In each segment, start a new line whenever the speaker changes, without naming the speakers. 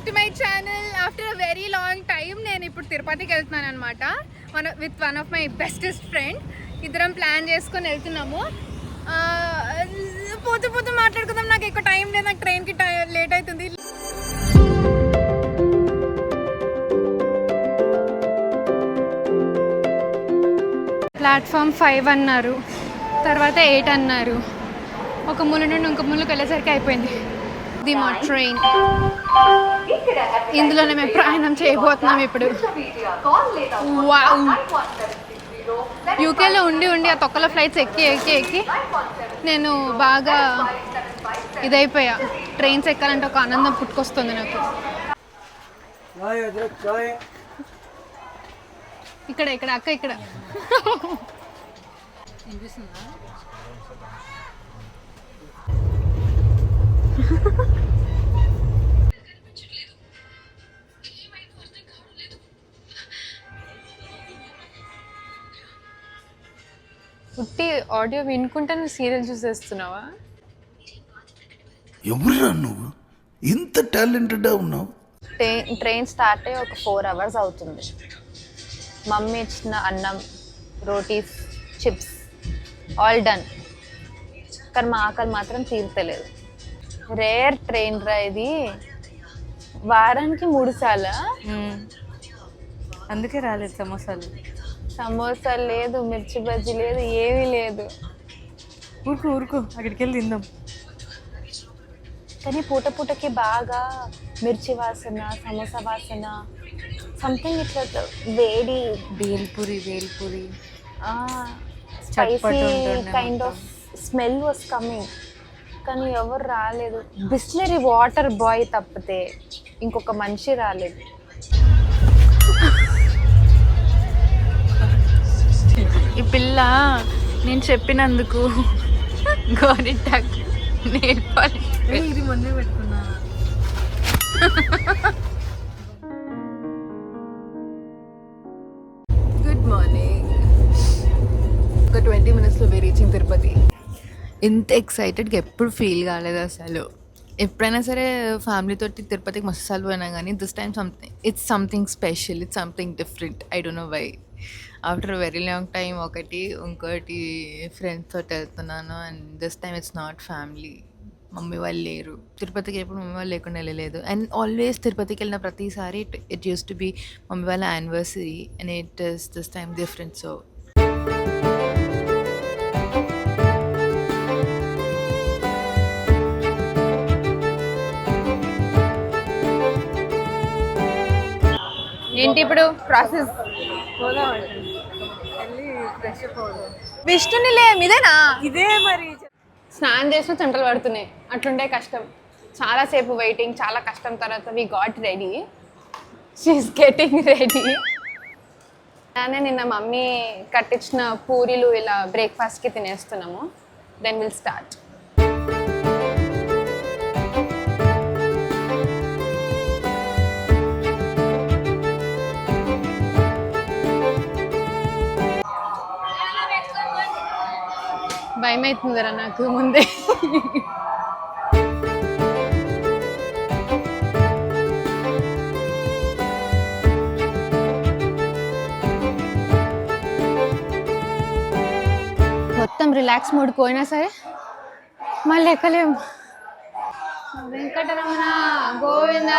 Back to my channel after a very long time నేను ఇప్పుడు తిరుపతికి వెళ్తున్నాను అనమాట one with one of my bestest friend ఇద్దరం ప్లాన్ చేసుకొని వెళ్తున్నాము. ఆ, పోతూ పోతూ మాట్లాడుకుందాం. నాకు ఎక్కువ టైం లేదు. నాకు ట్రైన్కి టైం లేట్ అవుతుంది. ప్లాట్ఫామ్ ఫైవ్ అన్నారు. తర్వాత ఎయిట్ అన్నారు. ఒక మూల నుండి ఇంకో మూలకి వెళ్ళేసరికి అయిపోయింది. ది మా ట్రైన్ ఇందులోనే మేము ప్రయాణం చేయబోతున్నాం ఇప్పుడు. వావ్ యూకేలో ఉండి ఉండి ఆ తొక్కల ఫ్లైట్స్ ఎక్కి ఎక్కి ఎక్కి నేను బాగా ఇదైపోయా. ట్రైన్స్ ఎక్కాలంటే ఒక ఆనందం పుట్టుకొస్తుంది నాకు. ఇక్కడ ఇక్కడ అక్క ఇక్కడ. పుట్టి ఆడియో వినుకుంటే నువ్వు సీరియల్ చూసేస్తున్నావా?
ఎవరురా నువ్వు? ఇంత టాలెంటెడ్గా ఉన్నావు?
ట్రైన్ ట్రైన్ స్టార్ట్ అయ్యి ఒక ఫోర్ అవర్స్ అవుతుంది. మమ్మీ ఇచ్చిన అన్నం రోటీస్ చిప్స్ ఆల్ డన్. కానీ మా ఆకలి మాత్రం తీరుతలేదు. రేర్ ట్రైన్ రా ఇది. వారానికి మూడు సార్లు
అందుకే రాలేదు సమోసాలు.
సమోసా లేదు మిర్చి బజ్జీ లేదు ఏమీ లేదు.
ఊరుకు ఊరుకు అక్కడికి వెళ్ళి తిందాం.
కానీ పూట పూటకి బాగా మిర్చి వాసన సమోసా వాసన సంథింగ్ ఇట్లా వేడి.
Bhelpuri bhelpuri
spicy kind of smell was coming కానీ ఎవరు రాలేదు. బిస్లరీ వాటర్ బాయ్ తప్పితే ఇంకొక మనిషి రాలేదు.
ఈ పిల్ల నేను చెప్పినందుకు గోరింటాక్ ఇది మొన్నే పెట్టుకున్నా. ఇంత ఎక్సైటెడ్గా ఎప్పుడు ఫీల్ కాలేదు అసలు. ఎప్పుడైనా సరే ఫ్యామిలీ తోటి తిరుపతికి మస్తు సార్లు పోయినా కానీ this time something it's something special it's something different I don't know why after very long time ఒకటి ఇంకోటి ఫ్రెండ్స్ తోటి వెళ్తున్నాను and this time it's not family mummy వాళ్ళు లేరు. తిరుపతికి ఎప్పుడు మమ్మీ వాళ్ళు లేకుండా వెళ్ళలేదు. అండ్ ఆల్వేస్ తిరుపతికి వెళ్ళిన ప్రతిసారి it it used to be mummy వాళ్ళ anniversary and it is this time different so
ఏంటి ఇప్పుడు ప్రాసెస్? విష్ణుని లే ఇదేనా
ఇదే మరి.
స్నానం చేసిన చెంటలు పడుతున్నాయి. అట్లుంటే కష్టం. చాలాసేపు వెయిటింగ్ చాలా కష్టం. తర్వాత we got ready she's getting ready అలానే నిన్న మమ్మీ కట్టించిన పూరీలు ఇలా బ్రేక్ఫాస్ట్కి తినేస్తున్నాము. దెన్ విల్ స్టార్ట్ భయం అవుతుందిరా నాకు ముందే? మొత్తం రిలాక్స్ మూడ్ పోయినా సరే మళ్ళీ ఎక్కలేము. వెంకటరమణ గోవింద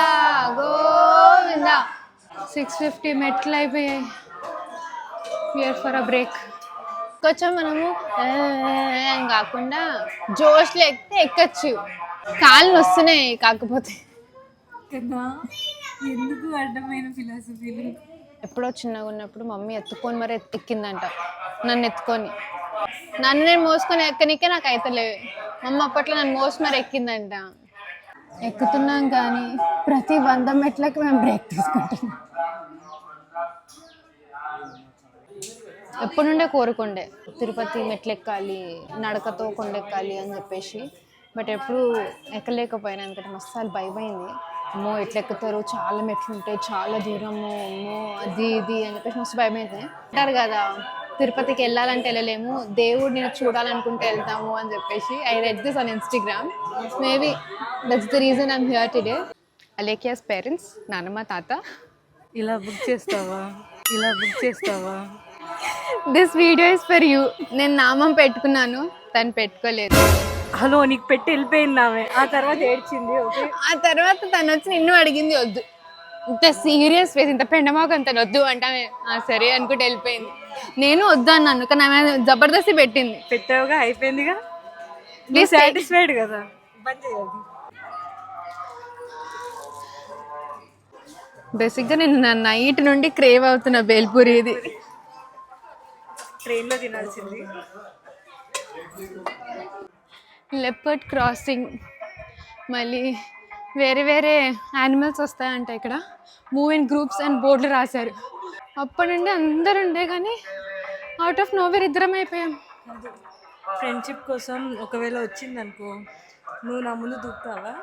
గోవింద. సిక్స్ ఫిఫ్టీ మెట్లు అయిపోయాయి. వియర్ ఫర్ అ బ్రేక్ కొంచెం మనము అని కాకుండా జోష్లో ఎక్కితే ఎక్కచ్చు. కాళ్ళు వస్తున్నాయి కాకపోతే.
కదా? ఎందుకు అడ్డమైన ఫిలాసఫీలు
ఎప్పుడో చిన్నగా ఉన్నప్పుడు మమ్మీ ఎత్తుకొని మరి ఎక్కిందంట నన్ను ఎత్తుకొని. నన్ను నేను మోసుకొని ఎక్కనికే నాకు అయితలేదు. మమ్మ అప్పట్లో నన్ను మోసి మరి ఎక్కిందంట. ఎక్కుతున్నాం కానీ ప్రతి వంద మెట్లకి మేము బ్రేక్ తీసుకుంటున్నాం. ఎప్పటి నుండే కోరుకుండే. తిరుపతి మెట్లు ఎక్కాలి నడకతో కొండెక్కాలి అని చెప్పేసి. బట్ ఎప్పుడు ఎక్కలేకపోయినా ఎందుకంటే మస్తు భయమైంది. అమ్మో ఎట్లా ఎక్కుతారు చాలా మెట్లు ఉంటాయి చాలా దూరము అమ్మో అది ఇది అని చెప్పేసి మస్తు భయమైంది. అంటారు కదా తిరుపతికి వెళ్ళాలంటే వెళ్ళలేము దేవుడు నేను చూడాలనుకుంటే వెళ్తాము అని చెప్పేసి. I read this on Instagram maybe that's the reason I'm here today అలేకియాస్ parents నానమ్మ తాత.
ఇలా బుక్ చేస్తావా? ఇలా బుక్ చేస్తావా?
This video is for you. నేను నామం పెట్టుకున్నాను తను పెట్టుకోలేదు.
హలో నీకు పెట్టి వెళ్ళిపోయింది ఆమె. ఆ తర్వాత ఏడ్చింది ఓకే?
ఆ తర్వాత తను వచ్చి నిన్ను అడిగింది వద్దు. ఇంత సీరియస్ ఫేస్ ఇంత పెండమోకం తను వద్దు అంటే ఆమె, "ఆ, సరే అనుకుంటే వెళ్ళిపోయింది. నేను వద్దు అన్నాను కానీ ఆమె జబర్దస్తి పెట్టింది.
పెట్టావుగా? అయిపోయిందిగా?
Please
సాటిస్ఫైడ్ కదా? బంద్ చేయాలి
బేసిక్గా నేను నా నైట్ నుండి క్రేవ్ అవుతున్న బేల్పూరి ఇది.
ట్రైన్లో తినాల్సింది.
Leopard crossing. మళ్ళీ వేరే వేరే యానిమల్స్ వస్తాయంట ఇక్కడ. మూవ్ ఇన్ గ్రూప్స్ అండ్ బోర్డులు రాశారు. అప్పటి నుండి అందరు ఉండే కానీ అవుట్ ఆఫ్ నోవేర్ ఇద్దరం అయిపోయాం.
ఫ్రెండ్షిప్ కోసం ఒకవేళ వచ్చింది అనుకో నువ్వు నా ముందు దూకుతావా?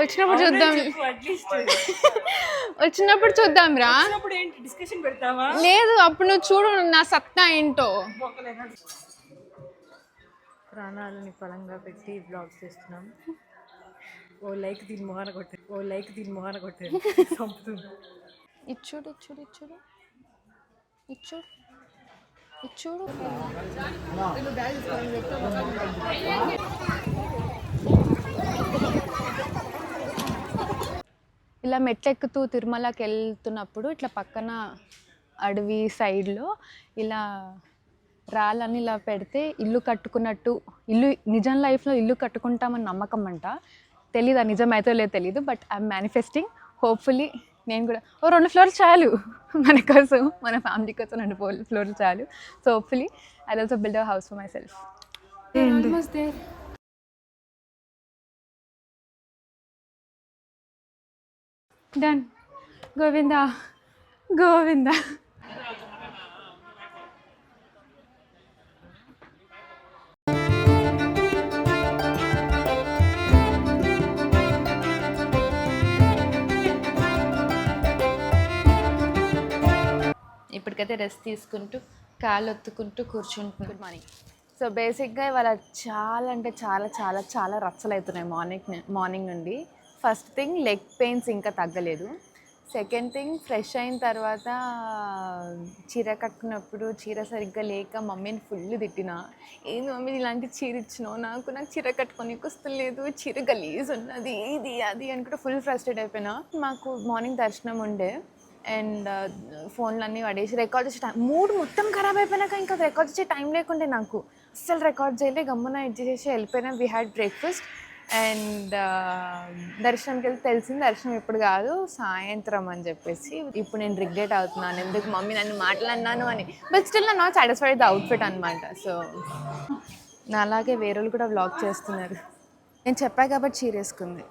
వచ్చినప్పుడు చూద్దాం.
అట్లీస్ట్
వచ్చినప్పుడు చూద్దాం రా
అప్పుడు ఏంటి? డిస్కషన్ పెడతావా?
లేదు అప్పుడు నువ్వు చూడు నా సత్తా ఏంటో.
ప్రాణాలని పరంగా పెట్టి బ్లాగ్ చేస్తున్నాం. ఓ లైక్ దీని మొహన కొట్టే. ఓ లైక్ దీని మొహన కొట్టే. చంపుతుంది
ఇచ్చుడు ఇచ్చుడు ఇచ్చుడు ఇచ్చుడు ఇచ్చుడు ఇలా మెట్లెక్కుతూ తిరుమలకి వెళ్తున్నప్పుడు ఇట్లా పక్కన అడవి సైడ్లో ఇలా రాళ్ళని ఇలా పెడితే ఇల్లు కట్టుకున్నట్టు ఇల్లు నిజం లైఫ్లో ఇల్లు కట్టుకుంటామని నమ్మకం అంట. తెలీదు నిజమైతే లేదు తెలీదు బట్ ఐఎమ్ మేనిఫెస్టింగ్. హోప్ఫుల్లీ నేను కూడా ఓ రెండు ఫ్లోర్లు చాలు. మన కోసం మన ఫ్యామిలీ కోసం రెండు ఫ్లోర్ ఫ్లోర్లు చాలు. So hopefully I also build a house for myself. Done Govinda Govinda ఇప్పటికైతే రెస్ట్ తీసుకుంటూ కాళ్ళు ఒత్తుకుంటూ కూర్చుంటున్నాను గుడ్ మార్నింగ్ సో బేసిక్గా ఇవాళ చాలా అంటే చాలా చాలా చాలా రచ్చలు అవుతున్నాయి మార్నింగ్ మార్నింగ్ నుండి. ఫస్ట్ థింగ్ లెగ్ పెయిన్స్ ఇంకా తగ్గలేదు. సెకండ్ థింగ్ ఫ్రెష్ అయిన తర్వాత చీర కట్టుకున్నప్పుడు చీర సరిగ్గా లేక మమ్మీని ఫుల్ తిట్టిన. ఏంది మమ్మీ ఇలాంటి చీర ఇచ్చినావు? నాకు నాకు చీర కట్టుకొని వస్తలేదు చీర గలీజ్ ఉన్నది. ఇది అది అనుకుంటే ఫుల్ ఫ్రస్ట్రేట్ అయిపోయినా. మాకు మార్నింగ్ దర్శనం ఉండే. అండ్ ఫోన్లు అన్నీ పడేసి రికార్డ్ చేసే టైం మూడు మొత్తం ఖరాబ్ అయిపోయినాక ఇంకా రికార్డ్ చేసే టైం లేకుండే నాకు. అస్సలు రికార్డ్ చేయలే. గమ్మున ఎడ్జ్ చేసి వెళ్ళిపోయినా. వీ హ్యాడ్ బ్రేక్ఫాస్ట్ అండ్ దర్శనంకి వెళ్తే తెలిసింది దర్శనం ఇప్పుడు కాదు సాయంత్రం అని చెప్పేసి ఇప్పుడు నేను రిగ్రెట్ అవుతున్నాను. ఎందుకు మమ్మీ నన్ను మాట్లాడినాను అని. బట్ స్టిల్ నా నాట్ సాటిస్ఫైడ్ ద అవుట్ఫిట్ అనమాట సో నా అలాగే వేరే కూడా వ్లాగ్ చేస్తున్నారు. నేను చెప్పా కాబట్టి చీరేసుకుంది.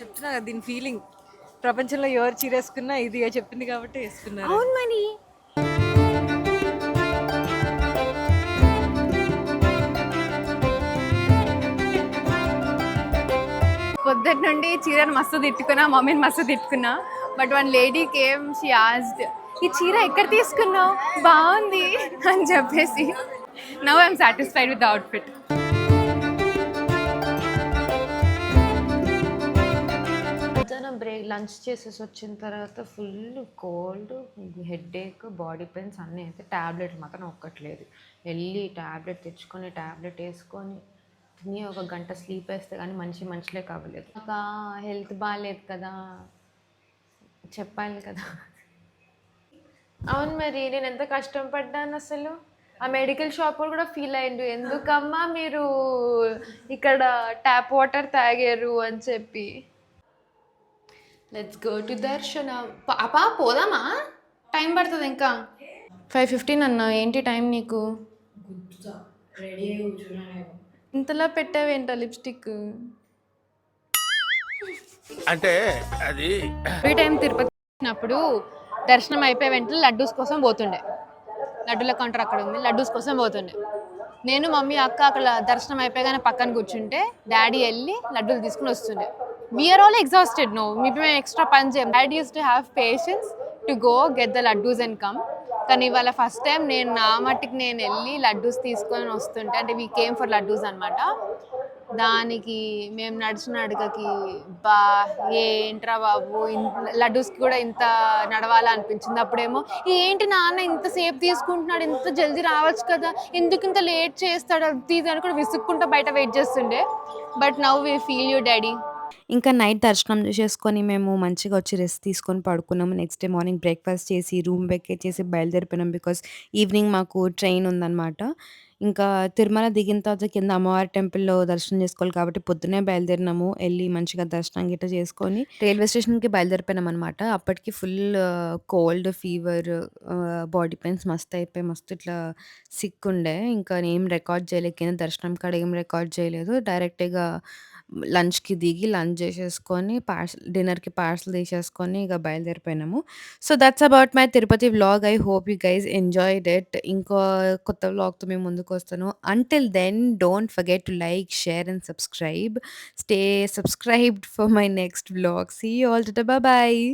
చెప్తున్నా కదా దీని ఫీలింగ్ ప్రపంచంలో ఎవరు చీరేసుకున్నా ఇది చెప్పింది కాబట్టి వేసుకున్నారు.
అవును మరి. పొద్దుటి నుండి చీరను మస్తు తిట్టుకున్నా మమ్మీని మస్తు తిట్టుకున్నా. But one lady came she asked ఈ చీర ఎక్కడ తీసుకున్నావు? బాగుంది అని చెప్పేసి. Now I'm satisfied with outfit
మధ్యాహ్నం బ్రేక్ లంచ్ చేసేసి వచ్చిన తర్వాత full cold headache body pains అన్నీ అయితే ట్యాబ్లెట్ మాత్రం ఒక్కట్లేదు. వెళ్ళి ట్యాబ్లెట్ తెచ్చుకొని ట్యాబ్లెట్ వేసుకొని తిని ఒక గంట స్లీప్ వేస్తే కానీ మనిషి మనుషులే కావలేదు. ఒక హెల్త్ బాగాలేదు కదా చెప్పాలి కదా. అవును మరి నేను ఎంత కష్టం పడ్డాను అసలు? ఆ మెడికల్ షాప్ కూడా ఫీల్ అయ్యిండు ఎందుకమ్మా మీరు ఇక్కడ ట్యాప్ వాటర్ తాగారు అని చెప్పి. లెట్స్ గో టు దర్శన పాపా పోదామా? టైం పడుతుంది ఇంకా. ఫైవ్ ఫిఫ్టీన్ అన్న ఏంటి టైం నీకు? ఇంతలా పెట్టావేంట లిప్స్టిక్?
అంటే అది
ఫ్రీ టైం తిరుపతి వచ్చినప్పుడు దర్శనం అయిపోయి వెంటనే లడ్డూస్ కోసం పోతుండే. లడ్డూల కౌంటర్ అక్కడ ఉంది లడ్డూస్ కోసం పోతుండే. నేను మమ్మీ అక్క అక్కడ దర్శనం అయిపోయాగానే పక్కన కూర్చుంటే డాడీ వెళ్ళి లడ్డూలు తీసుకుని వస్తుండే. We're all exhausted no maybe మేము ఎక్స్ట్రా పని చేయం. Daddy used to have patience to go get the laddus and come కానీ ఇవాళ ఫస్ట్ టైం నేను నా మట్టికి నేను వెళ్ళి లడ్డూస్ తీసుకొని వస్తుంటే అంటే వీ కేమ్ ఫర్ లడ్డూస్ అనమాట దానికి మేము నడిచిన అడుగకి బా ఏంట్రా బాబు లడ్డూస్కి కూడా ఇంత నడవాలా అనిపించింది. అప్పుడేమో ఏంటి నాన్న ఇంతసేపు తీసుకుంటున్నాడు ఇంత జల్దీ రావచ్చు కదా ఎందుకు ఇంత లేట్ చేస్తాడు? అది ఇది అని కూడా విసుక్కుంటూ బయట వెయిట్ చేస్తుండే. But now we feel you daddy
ఇంకా నైట్ దర్శనం చేసుకొని మేము మంచిగా వచ్చి రెస్ట్ తీసుకొని పడుకున్నాము. నెక్స్ట్ డే మార్నింగ్ బ్రేక్ఫాస్ట్ చేసి రూమ్ వెకేట్ చేసి బయలుదేరిపోయినాం బికాస్ ఈవినింగ్ మాకు ట్రైన్ ఉందన్నమాట. ఇంకా తిరుమల దిగిన తర్వాత కింద అమ్మవారి టెంపుల్లో దర్శనం చేసుకోవాలి కాబట్టి పొద్దునే బయలుదేరినాము. వెళ్ళి మంచిగా దర్శనం గిట్ట చేసుకొని రైల్వే స్టేషన్కి బయలుదేరిపోయినాం అనమాట అప్పటికి full cold fever body pains మస్తు అయిపోయి మస్తు ఇట్లా సిక్ ఉండే. ఇంకా ఏం రికార్డ్ చేయలేదు. కింద దర్శనం కాడ ఏం రికార్డ్ చేయలేదు. డైరెక్ట్గా లంచ్కి దిగి లంచ్ చేసేసుకొని పార్సల్ డిన్నర్కి పార్సల్ తీసేసుకొని ఇక బయలుదేరిపోయినాము. So that's about my Tirupati vlog I hope you guys enjoyed it ఇంకో కొత్త వ్లాగ్తో మేము ముందుకు వస్తాను. Until then don't forget to like share and subscribe stay subscribed for my next vlog see all to bye